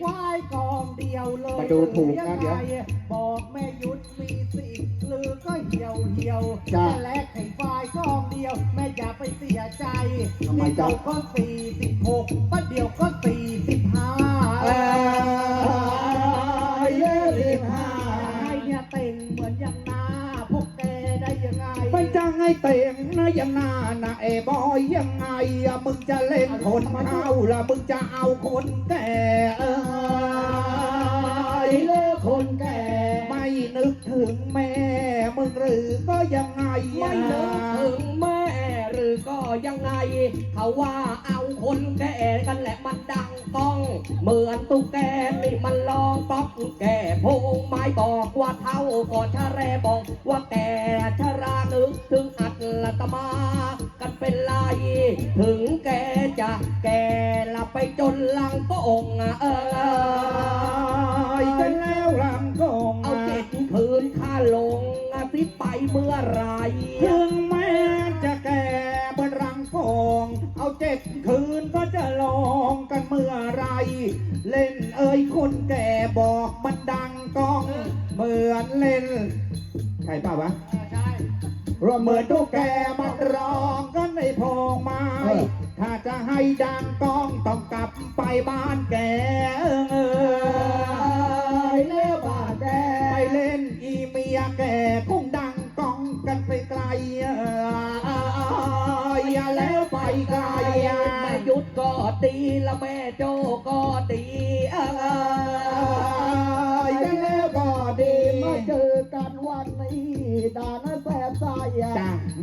ควายกองเดียวเลยมาดูถูกนะเดี๋ยวหรือยังไงบอกแม่ยุทธมีสิทธิ์หรือก็เหี่ยวเหี่ยวจ้ะแต่แลกไข่ควายกองเดียว แม่อย่าไปเสียใจทำไมจ๊ะเดี๋ยวก็สี่สิบหก ยังหน้านะเอบอยยังไงอะมึงจะเล่นคนเอาละมึงจะเอาคนแก่เออยเลิกคนแก่ ไม่นึกถึงแม่ มึงหรือก็ยังไงอะไม่นึกถึงแม่หรือก็ยังไงเขาว่าเอา คนแก่กันแหละมันดังก้อง เหมือนตุ๊กแกนี่มันลองป๊อกแก่พงไม้บอกว่าเท่าก่อนชะแรบอกว่าแก่ชะรานึกถึงอัตลตมา กันเป็นไรถึงแกจะแก่ละไปจนลังก็องเออ เหมือนตุ๊กแกมันร้องกันในโพรงไม้ ถ้าจะให้ดังก้องต้องกลับไปบ้านแกเอ้ยเล่บ้านแกไปเล่นอีเมียแกคงดังก้องกันไปไกลเอ้ยแล้วไปไกลแม่ยุทธก็ตีและแม่โจก็ตีเออเอ้ยแล้วก็ดีมามาเจเจออกันวันนี้ดานะ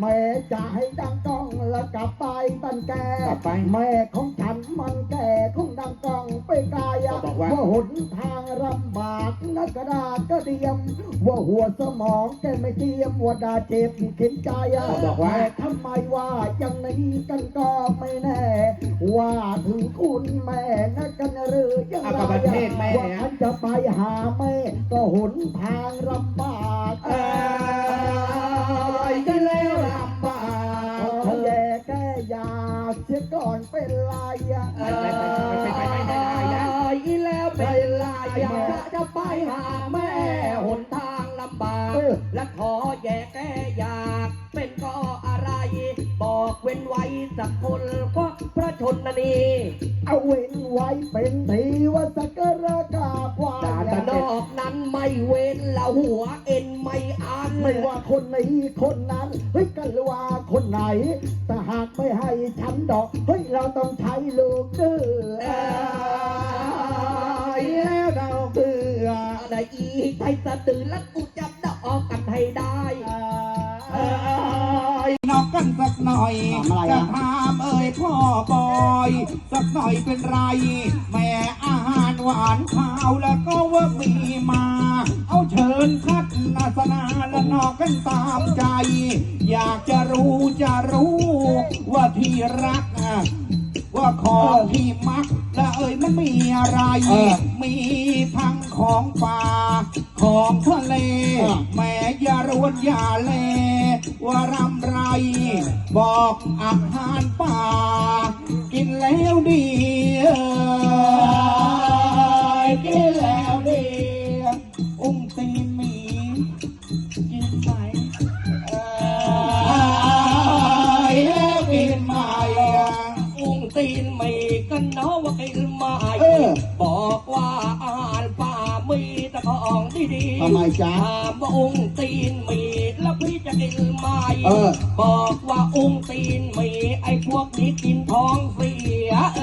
แม่จะให้ดังกล้องแล้วกลับไปตันแกกลับไปแม่ของฉันมันแก่คงดังกล้องไปไกลอะก็บอกว่า หนทางลำบากนักกระดาษก็เดียม ว่าหัวสมองแกไม่เตรียมว่าดาเจ็บเข็นใจอะก็บอกว่า แต่ทำไมว่าอย่างนี้กันก็ไม่แน่ ว่าถึงคุณแม่นะกันหรือยังเอาไรกับประเทศแม่ว่าฉันจะไปหาแม่ก็หนทางลำบาก เอ้ย ก็แล้วลำบากขอแย่แก้ยาเสียก่อนเป็นไรอะไม่ไม่ไม่ไม่ไม่ไม่ได้นะอีแล้วเป็นลายอยากจะไปหาแม่หนทางลำบากและขอแย่แก้อยากเป็นก็อะไร บอกเว้นไว้สักคนก็พระชนนีเอาเว้นไว้เป็นที นไม่ว่าคนนี้คนนั้นเฮ้ยกันว่าคนไหนแต่หากไม่ให้ฉันดอกเฮ้ยเราต้องใช้ลูกดื้อเอเอ้ยแล้วเราเบื่ออะไรอีกไทยสะดือแล้วกูจะดอกกันให้ได้เอ้ยนอกกันสักหน่อยจะถามเอ้ยพ่อบอย สักหน่อยเป็นไร แม่อาหารหวานข้าวแล้วามใจ อยากจะรู้จะรู้ ว่าที่รักอะว่าของที่มัก และเอ่ยมันมีอะไรมีทั้งของป่า ของทะเลแม่อย่ารวนอย่าเล ว่ารำไร บอกอาหารป่า กินแล้วดีเอ้ยกินแล้ว ทำไมจ๊ะถามว่าอุ้งตีนมีแล้วพี่จะกินไหมเออ บอกว่าอุ้งตีนมีไอ้พวกนี้กินท้องเสียเอ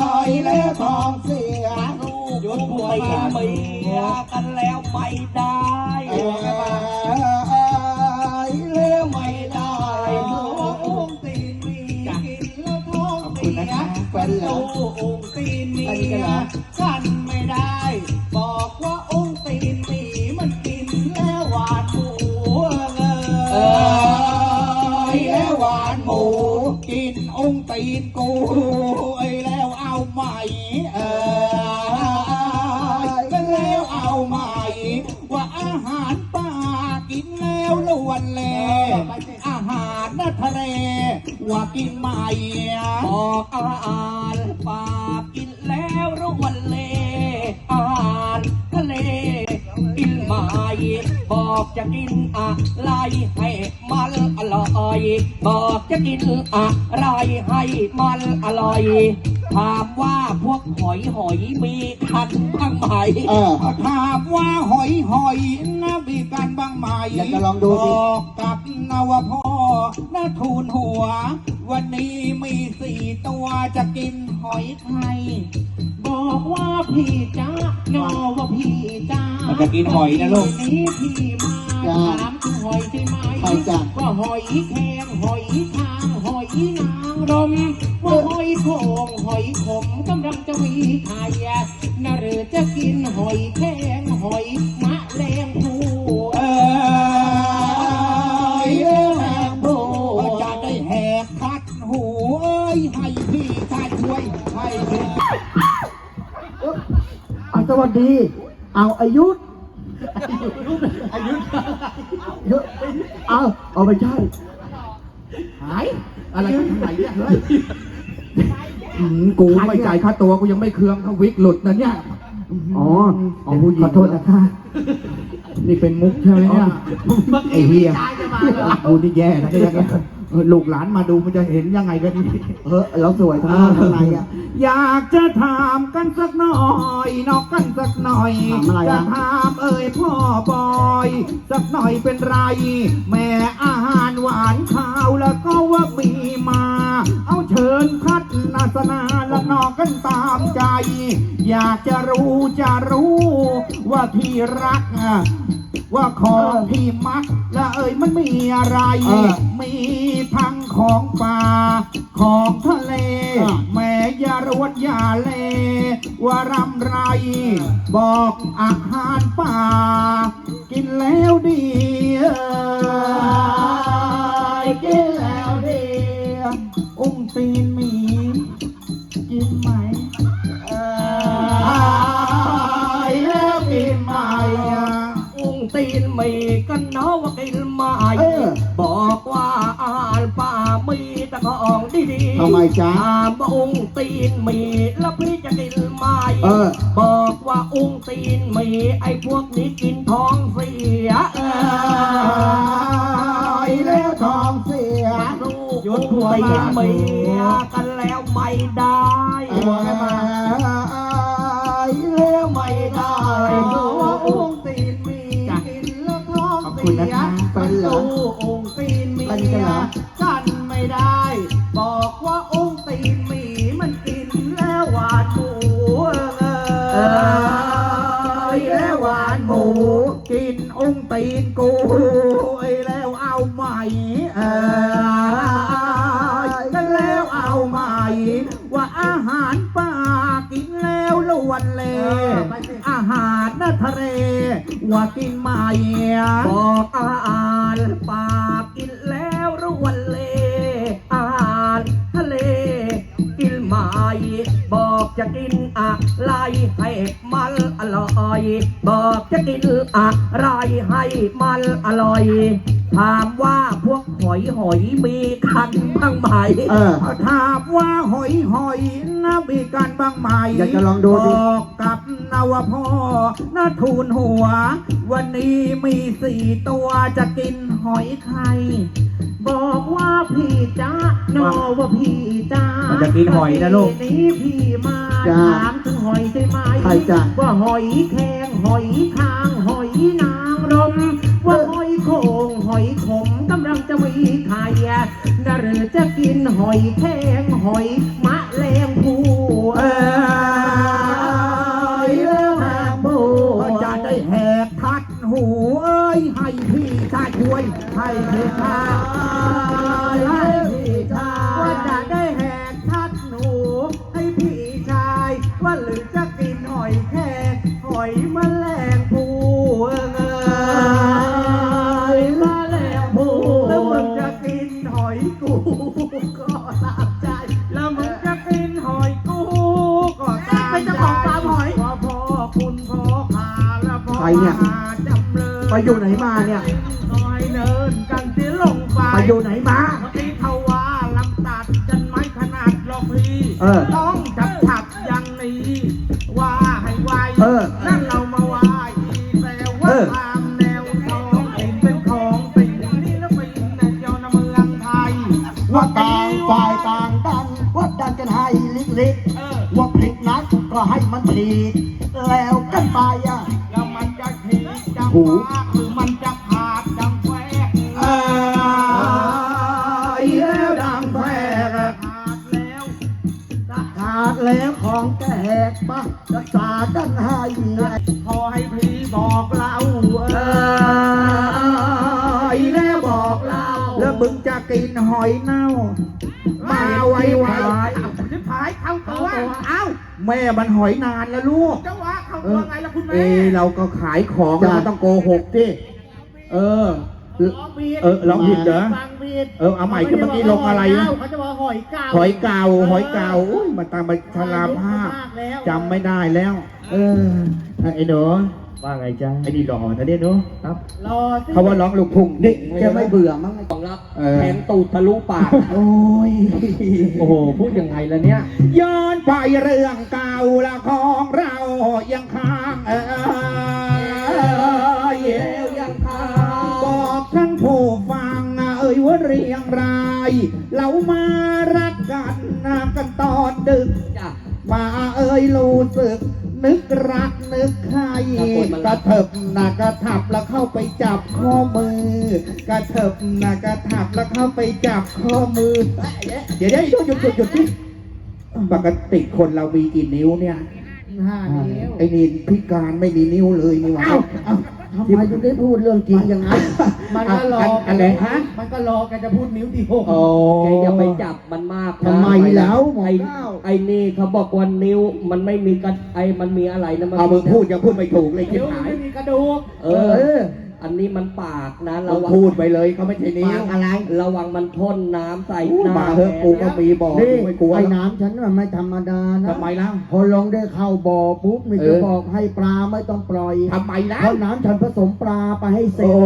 เอ้ยแล้วทองเสียลูกหยุดอุ้งหัวตีนมามีกันแล้วไม่ได้ ติดกูไอ้แล้วเอาใหม่เออแล้วเอาใหม่ว่าอาหารป่ากินแล้วล้วนแลอาหารนทะเลว่ากินใหม่บอกอาหารป่ากินแล้วล้วนแลอาหารทะเลกินใหม่บอกจะกินอะไรให้ บอกจะกินอะไรให้มันอร่อยถามว่าพวกหอยหอยมีคันบ้างไหมเออ ถามว่าหอยหอยนะมีการบ้างไหมอยากจะลองดูสิ บอกกับนวพ่อนะทูลหัว วันนี้มีสี่ตัวจะกินหอยไข่บอกว่าพี่จ้านอว่าพี่จ้ามันจะกินหอยนะลูกนี้พี่มา จ้าถามถึงหอยใช่ไหมใช่จ้ะ ว่าหอยแครงหอยทางหอยนางรมว่าหอยโขงหอยขมกำลังจะมีไข่น่าหรือจะกินหอยแครงหอยมะแรงภูเอ้ยแหกโบจะได้แหกคัดหูเอ้ยให้พี่ชายช่วยให้พี่เอาสวัสดี เอาอายุ อายุเอาเอาไม่ใช่หาย อะไรกันทางไหนเนี่ยเฮ้ยอืมกูไม่จ่ายค่าตัวกูยังไม่เคืองเขาวิกหลุดนะเนี่ย อ๋ออ๋อผู้หญิงขอโทษนะคะ นี่เป็นมุกใช่ไหมเนี่ย ไอ้เฮียกูนี่แย่นะก็ยังไง เออลูกหลานมาดูมันจะเห็นยังไงกันนี่เออเราสวยทั้งนั้นข้างในอะ อยากจะถามกันสักหน่อย นอกกันสักหน่อย ถามอะไรจะอะถามเอ่ยพ่อบอย สักหน่อยเป็นไร แม่อาหารหวานข้าวแล้วก็ว่ามีมา เอาเชิญพัดนาสนาและนอกกันตามใจ อยากจะรู้จะรู้ว่าที่รักอะ ว่าของที่มัก และเอ่ยมันมีอะไร เออมีทั้งของป่า ของทะเลอะแม่อย่ารวดอย่าเล ว่ารำไรบอกอาหารป่า กินแล้วดีเอ้ยกินแล้วดี อุ้งตีนหมี กินไหมเอ้ยแล้วกินไหมอะอุ้ง ตีนมีกันเนาะว่ากินไม่เออ บอกว่าอาหารป่ามีแต่ของดีๆทำไมจ๊ะถามว่าอุ้งตีนมีแล้วพี่จะกินไหมเออ บอกว่าอุ้งตีนมีไอ้พวกนี้กินท้องเสียเอไอ้แล้วทองเสีย ลูกอุ้งตีนมีกันแล้วไม่ได้หัวมาไอ้แล้วไม่ได้ตัว นะยคะเป็นสู้องค์ตีนมีกันไม่ได้ บอกว่าองค์ตีนมีมันกินแล้วหวานหมูเออแล้วหวานหมู กินองค์ตีนกูไอ้แล้วเอาใหม่เออแล้วเอาใหม่ ว่าอาหารป่ากินแล้วล้วนเลอา หารนาทะเลว่ากินใหม่บอกอาหารป่า จะกินอะไรให้มันอร่อย บอกจะกินอะไรให้มันอร่อยถามว่าพวกหอยหอยมีคันบ้างไหมเออ ถามว่าหอยหอยนะมีการบ้างไหมอยากจะลองดูสิบอกกับนวพ่อนะทูลหัว วันนี้มีสี่ตัวจะกินหอยไข่บอกว่าพี่จ้านอว่าพี่จ้ามันจะกินหอยนะลูก วันนี้พี่มาจ้า ถามถึงหอยใช่ไหมใช่จ้ะว่าหอยแครงหอยทาง หอยนางรม ว่าหอยโขงหอยขมกำลังจะมีไข่น่าหรือจะกินหอยแครงหอยมะแรงภูเอ้ยแล้วแหกโบจะได้แหกทัดหูเอ้ยให้พี่ชายช่วยให้พี่ชาย อยู่ไหนมาเนี่ยซอยเนินกันเสียลงไปไปอยู่ไหนมาเมื่อกี้เาว่าลำตัดกันไม่ขนาดหรอกพี่เออ ต้องจับขับอย่างนี้ว่าให้ไวเออ นั่นเรามาไหวอีแต่ว่าตามแนวท้องถิ่นเป็นของติ่นี่แล้วไปในเจ้าหน้าเมืองไทย ว่าต่างฝ่ายต่างดันว่าดันกันให้ลิกลิกเอว่าพลิกนักก็ให้มันพลิกแล้วกันไปอะ หวะหรือมันจะขาดดังแควกเอ้ยแล้วดังแพรกขาดแล้วขาดแล้วของแตกปะรักษากันให้ขอให้พี่บอกเราเอ้ยแล้วบอกเราแล้วมึงจะกินหอยเน่ามาไวไวชิบหายเข้าตัวเอ้าแม่มันหอยนานแล้วลูก เอแม่เราก็ขายของเราก็ต้องโกหกดิเออร้องผิดเออร้องผิดเหรอฟังผิดเออเอาใหม่ก็เมื่อกี้ลงอะไรนะเขาจะบอกหอยเก่าหอยเก่าหอยเก่าอุ้ยมันตามไปชราภาพมากแล้วจำไม่ได้แล้ว เออไอ้หนู ว่าไงจ๊ะไอ้นี่หล่อนะเนี่ยหนูครับรอสิเขาว่าร้องลูกทุ่งนี่จะไม่เบื่อมั้งของรับเออแทงตูดทะลุปากโอ้ยโอ้โหพูดยังไงล่ะเนี่ยย้อนไปเรื่องเก่าละของเรายังค้างเออเยวยังคาบอกท่านผู้ฟังนะเอ่ยว่าเรียงรายเรามารักกันนะกันตอนดึกจ้ะมาเอ่ยรู้สึก นึกรักนึกใครกระเถิบหนากระถับแล้วเข้าไปจับข้อมือกระเถิบหนากระถับแล้วเข้าไปจับข้อมือ เดี๋ยวเดี๋ยวหยุดหยุดหยุดหยุดที่ปกติคนเรามีกี่นิ้วเนี่ยห้านิ้วไอ้นี่พิการไม่มีนิ้วเลยนี่หว่าอ้าวเอ้า ทำไมถึงได้พูดเรื่องจริงอย่างนั้น มันก็รออะอะไรฮะ มันก็รอแกจะพูดนิ้วที่หกโอ้แกอย่าไปจับมันมากนะทำไมแล้วหมอไอ้เก้า ไอ้นี่เขาบอกว่านิ้วมันไม่มีกันไอ้มันมีอะไรนะมันเอามึงพูดยังพูดไม่ถูกเลยชินิ้บวหายไม่มีกระดูก เอออั นนี้มันปากนะเราระวังพูดไปเลยเขาไม่ใช่นิ้วอะไรระวังมันพ่นน้ำใส่อู้หน้ามาเถอะกูก็มีบ่อนี่กูไม่กลัวไอ้หรอกน้ำฉันมันไม่ธรรมดานะทำไมล่ะ พอลงได้เข้าบ่อปุ๊บมันเอจะอ บอกให้ปลาไม่ต้องปล่อยทำไมล่ะเพราะน้ำฉันผสมปลาไปให้เสร็โอ้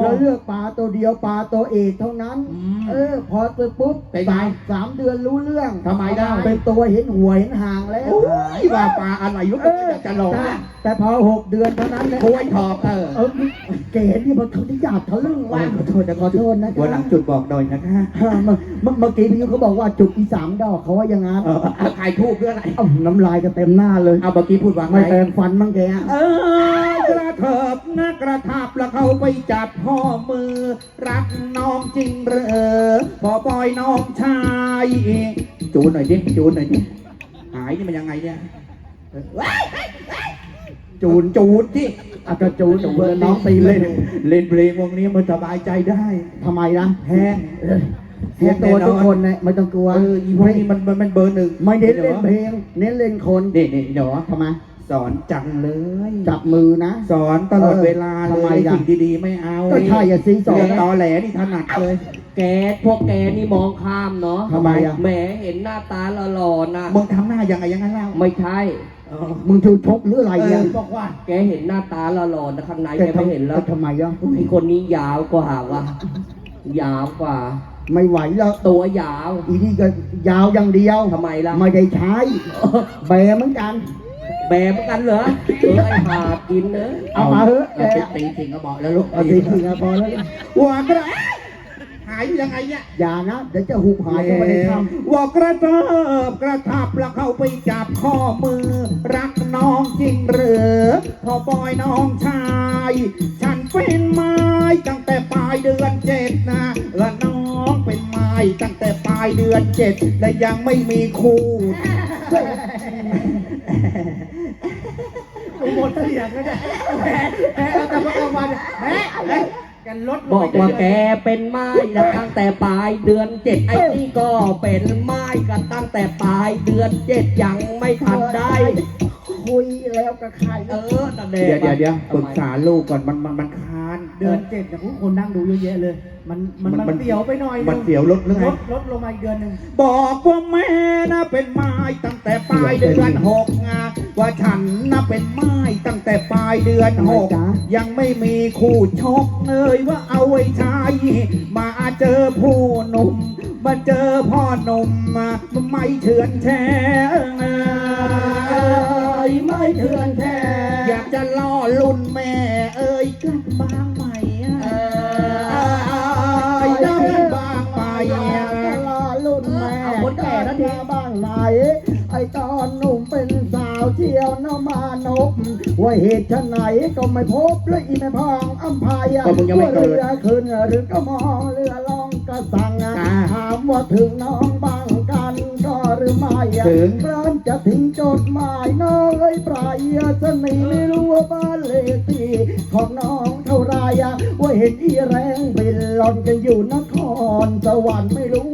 จแล้วเลือกปลาตัวเดียวปลาตัวเอกเท่านั้น อืม เออ พอไปปุ๊บเป็นไงสามสามเดือนรู้เรื่องทำไมได้ เป็นตัวเห็นหัวเห็นหางแล้วโอ้ยว่าปลาอะไรวะเอกูออยากจะลองแต่แต่พอหกเดือนเท่านั้นเนี่ยคุยถอกเออ เออเก๋ที่มันเขาที่หยาบทะลึ่งว่าขอโทษนะขอโทษนะวันหลังจุดบอกหน่อยนะคะเมื่อเมื่อเมื่อกี้พี่ยุทธเขาบอกว่าจุดที่สามดอกเขาว่าอย่างงั้นเออเอาถ่ายทูบด้วยอะไรเอ้าน้ำลายก็เต็มหน้าเลยเอาเมื่อกี้พูดว่าไงไม่แปรงฟันบ้างแกเออกระเถิบนะกระทับแล้วเขาไปจับพ่อมือ รักน้องจริงเหรอพอบอยน้องชายจูนหน่อยดิจูนหน่อยดิหายนี่มันยังไงเนี่ยเออว้าย จูนจูนที่อาจจะจูนเพื่อนน้องตีเล่เล่นนเล่นเพลงวงนี้มันสบายใจได้ทำไมนะแห้งเสียตัวทุกคนเนี่ยไม่ต้องกลัวเอออีพวกนี้มันมันมันเบอร์หนึ่งไม่เน้นเล่นเพลงเน้นเล่นคนนี่นี่เดี๋ยวทำไมสอนจังเลย จับมือนะ สอนตลอดเออเวลาเลทำไมยล่ะสิ่งดีๆไม่เอาก็ใช่อะสิสอนเรื่องตอแหลนี่ถนัดเลย แกพวกแกนี่มองข้ามเนาะทำไมอะแหมเห็นหน้าตาหล่อๆนะมึงทำหน้ายังไงอยังงั้นแล้วไม่ใช่ มึงชูชกหรืออะไรเนี่ยบอกว่า แกเห็นหน้าตาหล่อๆนะข้างในแกแกไม่เห็นแล้วทำไมอะไอ้คนนี้ยาวกว่าว่ะยาวกว่า ไม่ไหวแล้วตัวยาว อีนี่ก็ยาวอย่างเดียวทำไมล่ะไม่ได้ใช้แบเหมือนกัน แบบกันเหรอเออไอ้หาดกินเนอะเอามาเถอะแกเราไปตีสิงก็บอกแล้วลูกเอาสิถึงอะพอแล้วว่ากระหายอยู่ยังไงเนี่ย อย่านะ เดี๋ยวจะหุบหายก็ไม่ได้ทำว่ากระเทิบกระทับแล้วเข้าไปจับข้อมือ รักน้องจริงเหรือพอบอยน้องชาย ฉันเป็นไม้ตั้งแต่ปลายเดือนเจ็ดนะ และน้องเป็นไม้ตั้งแต่ปลายเดือนเจ็ดและยังไม่มีคู่กูหมดเสียงแล้วเนี่ยแหมแหมเอาแต่เมื่อกลางวันแหมแหม กันลดลงบอกว่าไปแกเป็นไม้นะตั้งแต่ปลายเดือนเจ็ดไอ้นี่ก็เป็นไม้กันตั้งแต่ปลายเดือนเจ็ดยังไม่ทันได้ คุยแล้วกับใครเออนั่นแหเดี๋ยวละเดี๋ยวเดี๋ยวปรึกษาลูกก่อนมันมันมันคานเดือนเจ็ดเนี่ยผู้คนนั่งดูเยอะแยะเลย มันมันมันมันเสียวไปหน่อยนึงมันเสียวลดหรือไงลดลดลงมาอีกเดือนหนึ่งบอกว่าแม่นะเป็นไม้ตั้งแต่ปลายเดือนหกงา ว่าฉันนะเป็นไม้ตั้งแต่ปลายเดือนหกทำไมจ๊ะยังไม่มีคู่ชกเอ่ยว่าเอาไว้ใช้มาเจอผู้หนุ่ม มาเจอพ่อหนุ่มมาไม่เถื่อนแท้เอ้ยไม่เถื่อนแท้อยากจะล่อลุ่นแม่ เอ้ยกลับบ้างใหม่อะเอ้ยกลับบ้างใหม่อยาอะกจะรอรุ่นแม่เอาคนแก่นะทีบ้างไหมไอตอนหนุ่มเป็นสาวที่ดียวน้ามานกว่าเหตุชะไหนก็ไม่พบและอีแม่พองอัมพายก็มึงยังไม่เกิดเรือขึ้นหรือก็มองเรือลองกระสังอ่าถามว่าถึงน้องบ้างกันก็หรือไม่ถึงพร้อมจะทิ้งจดหมายน้องเอ้ยปลายสนีไม่รู้ว่าบ้านเลขที่ของน้องเท่าไรว่าเห็นอีแรงบินหล่อนกันอยู่นครสวรรค์ไม่รู้น้องเสียไป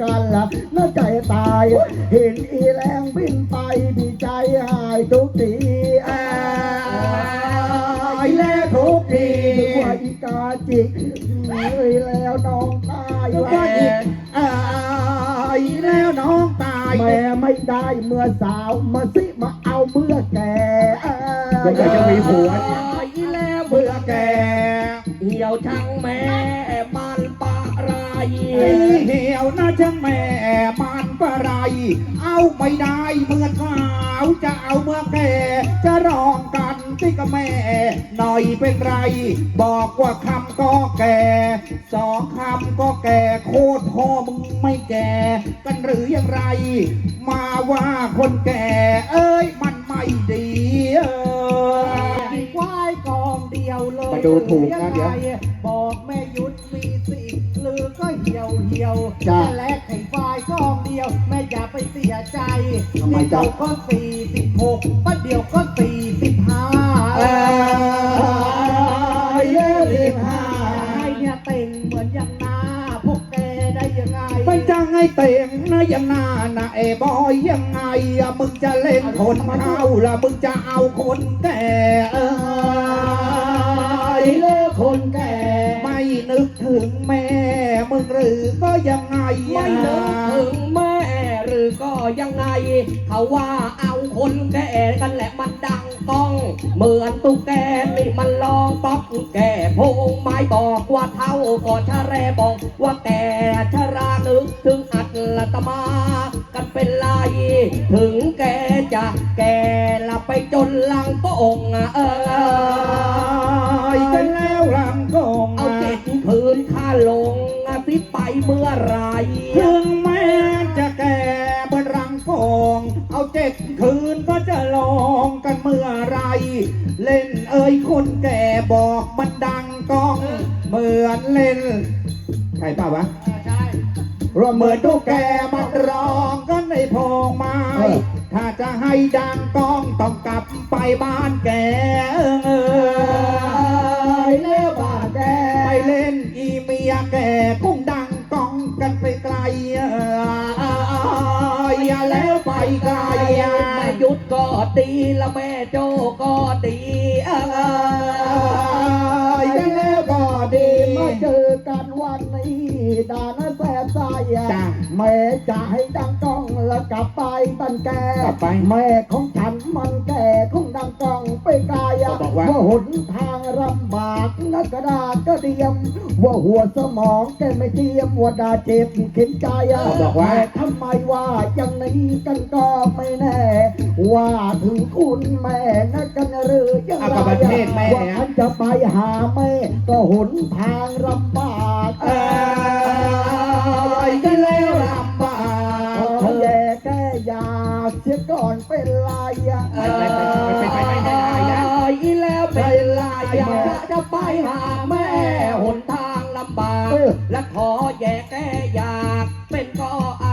กันละน่าใจตาย เห็นอีแรงบินไปดีใจหายทุกทีอายแล้วทุกทีนึกว่าอีกาจิกเอ้ยแล้วน้องตายนึกว่าอีกอายแล้วน้องตายแม่ไม่ได้เมื่อสาวมาสิมาเอาเมื่อแก่เดี๋ยวจะมีผัวอีแล้วเบื่อแก่เหี่ยวช่างแม่มันปะไร เหี่ยวนะช่างแม่มันปะไร เอาไม่ได้เมื่อสาวจะเอาเมื่อแก่จะร้องกันที่กับแม่ หน่อยเป็นไร บอกว่าคำก็แก่สองคำก็แก่โคตรพ่อมึงไม่แก่ กันหรืออย่างไร มาว่าคนแก่ เอ้ยมันไม่ดีเออมีควายกองเดียวเลยมาดูถูกนะเดี๋ยวบอกแม่ยุดมีสิหรือก็เหี่ ยวเหี่ยวจ้ะแต่แลกไข่ควายกองเดียว แม่อย่าไปเสียใจทำไมจ๊ะเดี๋ยวก็สี่สิบหกประเดี๋ยวก็สี่สิบห้าเอ้ยเอ้ยสิบห้าไอ้เนี่ยเต่งเหมือนอย่างหน้าพวกแกได้ยังไง มันจะให้เต่งนะยังหน้านะเอบอยยังไงอะมึงจะเล่นคนเข้าละมึงจะเอาคนแก่เอ้ยเลิกคนแก่ไม่ นึกถึงแม่มึงหรือก็ยังไงอะไม่นึกถึงแม่หรือก็ยังไง เขาว่าเอาคนแก่กันแหละมันดังก้อง เหมือนตุ๊กแกนี่มันลองป๊อกแก่พงไม้บอกว่าเท่าก็ชะแรบอกว่าแก่ชะรานึกถึงอัตลตมา กันเป็นไรถึงแกจะแก่ละไปจนหลังก็องค์เอเอ้ยอกันแล้วลำกงเอา เจ็ดคืนค่าลงอาทิตย์ไปเมื่อไหรถึงแม้จะแก่บนรังกงเอาเจ็ดคืนก็จะลองกันเมื่อไหรเล่นเอ้ยคนแก่บอกมันดังก้อง เหมือนเล่น ใช่เปล่าวะใช่รวมเหมือนตุ๊กแกมันร้องกันในโพรงไม้เออถ้าจะให้ดังก้องต้องกลับไปบ้านแกเออเลี้ยวบาแก ไปเล่นอีเมียแก่คงดังก้องกันไปไกลเอออย่าแล้วไปไกลแม่ยุดก็ดีละแม่โจก็ดีเอเออออย่าแล้วก็ดีมาเจอกันวันนี้ดานะแสบใจจ้ะแม่จะให้ดังก้องแล้วกลับไป ตันแกกลับไปแม่ของฉันมันแก่คงดังก้องไปไกลก็บอกว่า หนทางลำบากนักกระดาษก็เดียม ว่าหัวสมองแกไม่เตรียมว่าดาเจ็บเข็นใจก็บอกว่า แต่ทำไมว่าอย่างนี้กันก็ไม่แน่ ว่าถึงคุณแม่นะกันหรือยังเอาไรกับประเทศแม่ว่าฉันจะไปหาแม่ก็หนทางลำบากเอออย่าแล้วลำ เสียก่อนเป็นไรอะเอออีแล้วเป็นไรอยากจะไปหาแม่หนทางลำบาก และขอแย่แก้อยากเป็นก็อ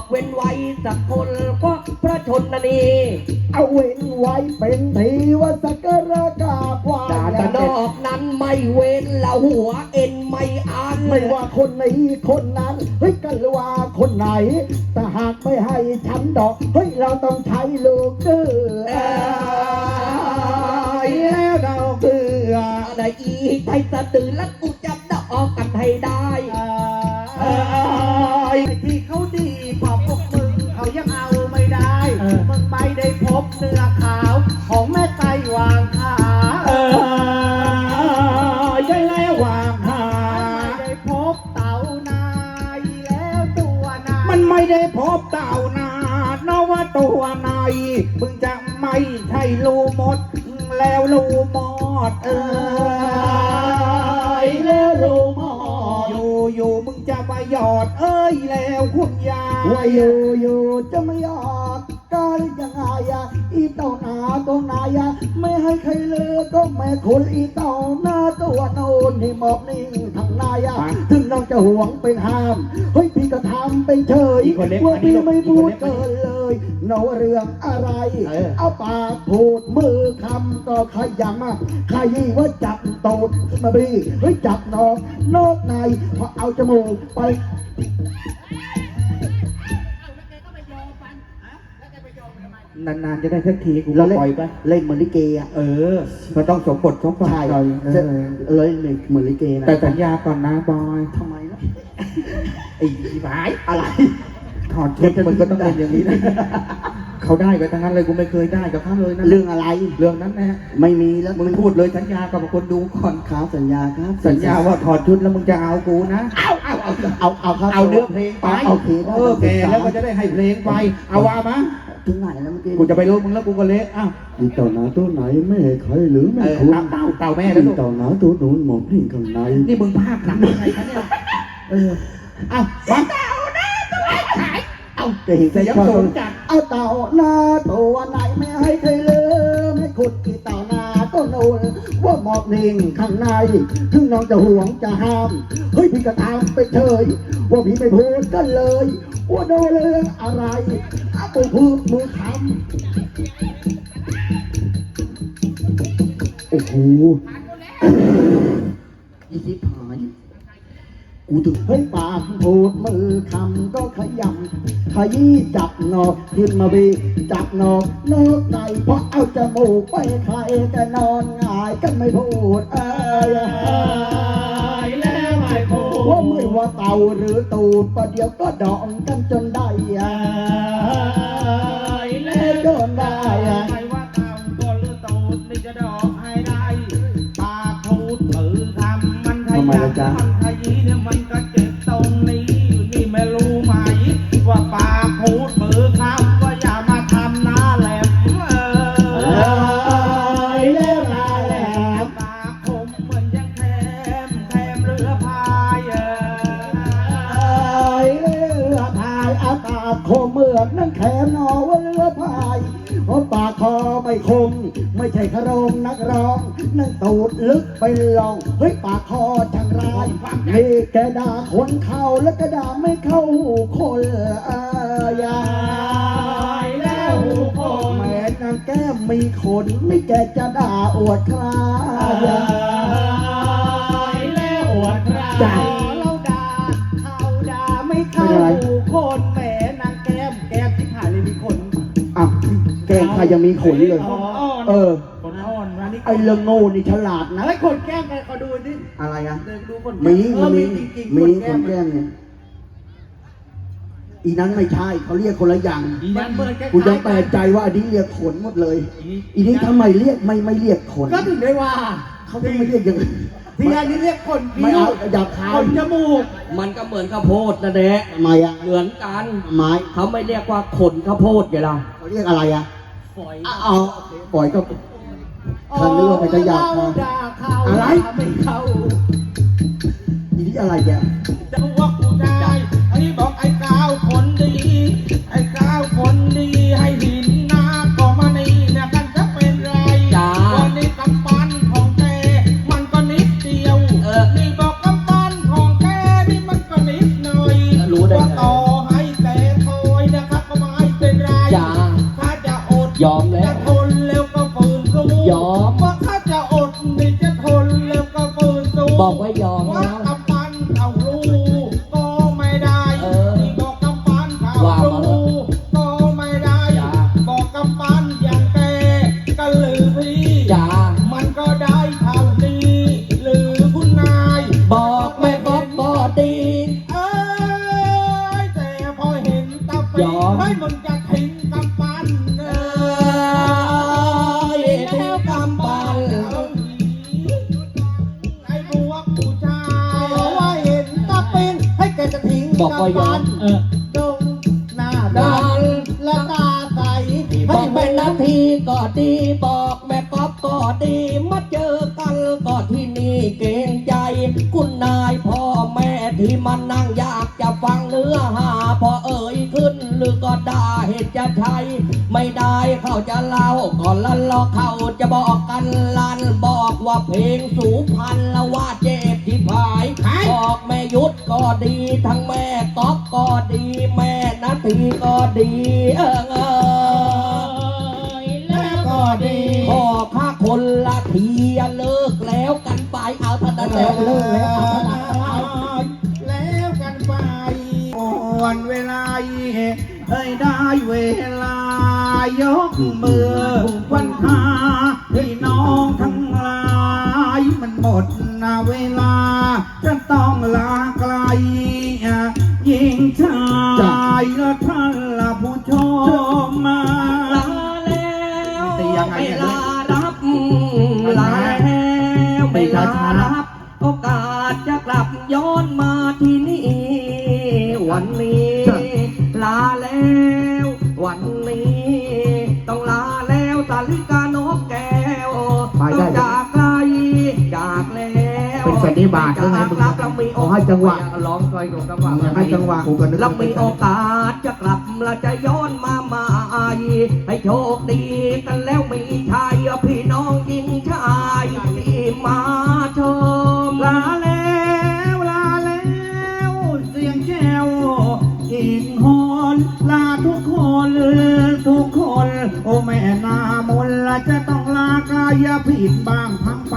อกเว้นไว้สักคนก็พระชนนีเอาเว้นไว้เป็นทีว่าสักการะกราบไหว้แต่นอกนั้นไม่เว้นละหัวเอ็นไม่อันไม่ว่าคนนี้คนนั้นเฮ้ยกันว่าคนไหน แต่หากไม่ให้ฉันดอกเฮ้ยเราต้องใช้ลูกดื้อเอเอ้ยแล้วเราเบื่ออะไรอีใจสะดือและกูจะดอกกันให้ได้เอ้ยไอ้ที่เขาดี ไม่ได้พบเนื้อขาวของแม่ไตวางขาเอ้ยได้แล้ววางหาไม่ได้พบเต่านายแล้วตัวนายมันไม่ได้พบเต่านาเนว่าตัวไหนมึงจะไม่ใช่ลูมด แล้วลูมอดเอ้ยแล้วลูมอดอยู่อยู่มึงจะมาหยอดเอ้ยแล้วคุณยายว่าอยู่อยู่จะไม่ยอด ก็ยังไงอีเต่านาตัวนายอะไม่ให้ใครเลือกก็แม่คนอีเต่าหน้าตัวโนนที่หมอบนิ่งทางนายอะถึงน้องจะหวงเป็นห้ามเฮ้ยพี่ก็ทำเป็นเฉยอีกคนเล็กว่าอันนี้พี่ไม่อีกพูคนดเล็กเกินเลยเนาเรื่องอะไร เออเอาปากพูดมือคำก็ขยันมากขยี้ว่าจับตูดมาบีเฮ้ยจับนอกนอกในพอเอาจมูกไป นานๆจะได้สักทีกูเราก็เล่นปล่อยไปเล่นเหมือนลิเกอะเออก็ต้องสมบทสมบทใช่หน่อยเออเลยเล่นเหมือนลิเกนะแต่สัญญาก่อนนะบอยทำไมนะไอ้ผายอะไรถอดชุดมึงก็ต้องเป็นอย่างนี้นะเขาได้ไปทั้งนั้นเลยกูไม่เคยได้กับเขาเลยนะเรื่องอะไรเรื่องนั้นนะไม่มีแล้วมึงพูดเลยสัญญากับคนดูก่อนครับสัญญาครับ สัญญาว่าถอดชุดแล้วมึงจะเอากูนะเอาเอาเอาเอาเอาครับเอาเนื้อเพลงไปโอเคได้เออแกแล้วก็จะได้ให้เพลงไปเอาว่ามา ถึงไหนแล้วเมื่อกี้กูจะไปรู้มึงแล้วกูก็เละอ้าว อีเต่าหนาตัวไหนไม่ให้ใครหรือไม่เออคุณเต่าเต่าแม่แล้วลูกเต่าหนาตัวหนูหมอบนิ่งข้างใน นี่มึงภาคหนังอะไรคะเนี่ยเอออ้าวมาเอาจะเห็นเสียงชอบสูงจัด เอาเต่าหน้าตัวไหนไม่ให้ใครเลืมให้ขุดกี่เต่าหนา ก็นูนว่าหมอบนิ่งข้างใน ถึงน้องจะห่วงจะห้าม เฮ้ยพี่ก็ตามไปเฉยว่าพี่ไม่พูดกันเลยว่าโดนเรื่องอะไรอาปูพูดมือทำโอ้โหยี่สิบหายกูถึงเฮ้ยปากพูดมือคำก็ขยำ ยี้จับนอกขึ้นมาบีจับนอกนอกในเพราะเอาจมูกไปใครจะนอนหงายกันไม่พูดเอ้ยแล้วไม่พูดว่าไม่ว่าเต่าหรือตูดประเดี๋ยวก็ดองกันจนได้อะแล้วจนได้อะไม่ว่าเต่าตั คม ไม่ใช่ขรมนักร้อง นั่นตูดลึกไปลอง เฮ้ยปากคอช่างร้ายนี่แกด่าคนเข้าแล้วก็ด่าไม่เข้าคนเออยาแล้วคนแม่นางแก้มมีขนไม่แกจะด่าอวดใครยาแล้วอวดราจ้ะเราด่าเขาด่าไม่เข้าไม่เป็นไรคนแหม แกงใครยังมีขนเลยขนอ่อนเออขนอ่อนมานี่ไอ้เรื่องโง่นี่ฉลาดนะแล้วขนแก้มกันขอดูดิอะไรอะ เดินดูขนมีเอมัอนมีจริงๆมีขนคแก้นมแกล้งเนี่ย อีนั้นไม่ใช่เขาเรียกคนละอย่างอีนั้นเปิดแก้กูยังแปลกใจว่าอันนี้เรียกขนหมดเลย อีนี้ทำไมเรียกไม่ไม่เรียกขนก็ถึงได้ว่าเขาต้องไม่เรียกอย่างอื่น ที่อันนี้เรียกขนไม่คิ้วเอาหยาบคาขยนจมูก มันก็เหมือนข้าวโพดนะเด็กทำไมอะเหมือนกันทำไมเขาไม่เรียกว่าขนข้าวโพดไงล่ะเขาเรียกอะไรอะ ฝอยเอาเอาปล่อยก็คันนึกว่าไปจะหยาบคายด่าเขาอะไรด่าไม่เข้าอีนี้อะไรแกจะว่า ยอม ให้มึงจะทิ้งกำปั้นเออ้ยแล้วกำปั้นไอ้พวกผู้ชายว่าเห็นตาปีให้แกจะทิ้งบอกว่ายอมกำปั้นเออดงหน้าดันและตาใสบอกเป็นนาทีก็ดีบอกแม่ก๊อฟก็ดีมาเจอกันก็ที่นี่เกรงใจ คุณนายพ่อแม่ที่มานั่งอยากจะฟังเนื้อหาพอเออ ได้เหตุจะใช้ไม่ได้เขาจะเล่าก่อนละลอกเขาจะบอกกันลันบอกว่าเพลงสูพันละว่าเจ็บที่ผายบอกแม่ยุทธก็ดีทั้งแม่ก๊อฟก็ดีแม่นาทีก็ดีเออเออแล้วก็ดีขอค่าคนละทีอย่าเลิกแล้วกันไปเอาเท่านั้นแหละเลิกแล้วเอาเท่านั้นแล้วกันไปวันเวลาเอ้ยได้เวลายกมือวันหาพี่น้องทั้งหลาย มันหมดนาเวลาจะต้องลาไกล เป็นสันนิบาตหรือไงมึงจากรักแล้วมีโอกาสขอให้จังหวะ ร้องไปกับจังหวะให้จังหวะกูก็นึกแล้วมีโอกาสจะกลับและจะย้อนมาใหม่ให้โชคดีกันแล้วมีชายพี่น้องยิงชายที่มาชมลาแล้วลาแล้วเสียงแจ้วอีกคนลาทุกคนทุกคน โอ้แม่นามนละจะต้องลากายผิดบ้างพังไป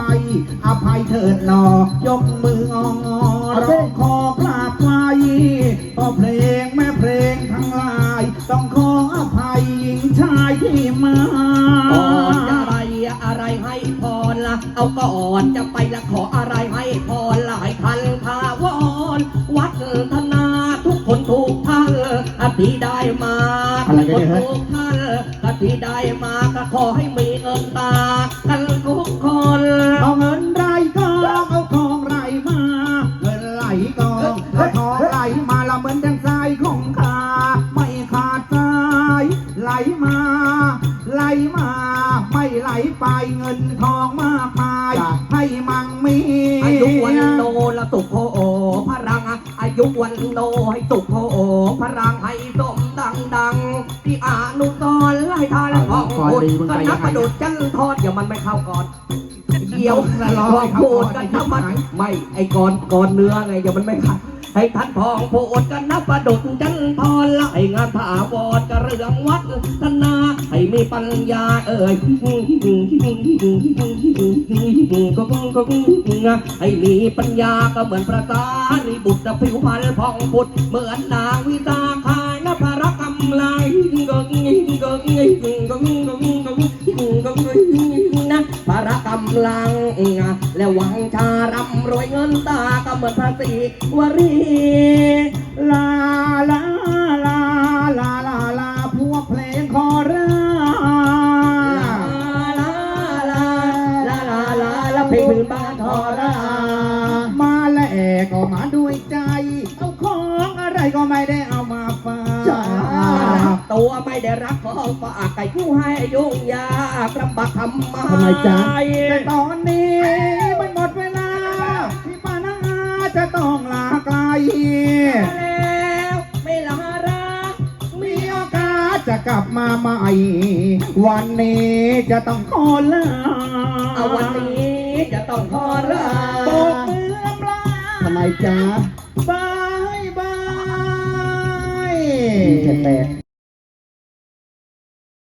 อภัยเถิดหนอ ยกมืององอร้องขอกราบไหว้ก็เพลงแม่เพลงทั้งหลาย ต้องขออภัยหญิงชายที่มาก่อนจะอะไรอะไรให้พรละเอาก่อนจะไปละขออะไรให้พรหลายพันทาวรวัดธนาทุกคนทุกท่านอธิได้มาอะไรทุกกันคนเนี่ยเฮ้ยทุกท่านอธิได้มาก็ขอให้มีเงินตากันทุก มันไม่เข้าก่อนเดี๋ยวละลพออยเข้าพูก่ดอนกันถ้ามันไม่ไอ้ก่อนก่อนเนื้อไงเดี๋ยวมันไม่เข้าให้ท่านพองพูดกันนับประดุจจันทรไล่งานถาวรกระเรื่องวัดธนาให้มีปัญญาเอ่ยก็ก็ให้มีปัญญาก็เหมือนพระสารีบุตรผิวพรรณผ่องพุทธเหมือนนางวิสาขา ลัง และหวังชารำรวยเงินตาก็เหมือนพระศรีวรีลาลา ตัวไม่ได้รักของฝากไก่ผู้ให้ยุ่งยากลำบากทำมาทำไมจ๊ะ แต่ตอนนี้มันหมดเวลา ที่ป้านาอาจะต้องลาไกล แล้วไม่ลารักมีโอกาสจะกลับมาใหม่ วันนี้จะต้องขอลาเอาวันนี้จะต้องขอลาโบกมืออำลาทำไมจ๊ะบายบายแปลก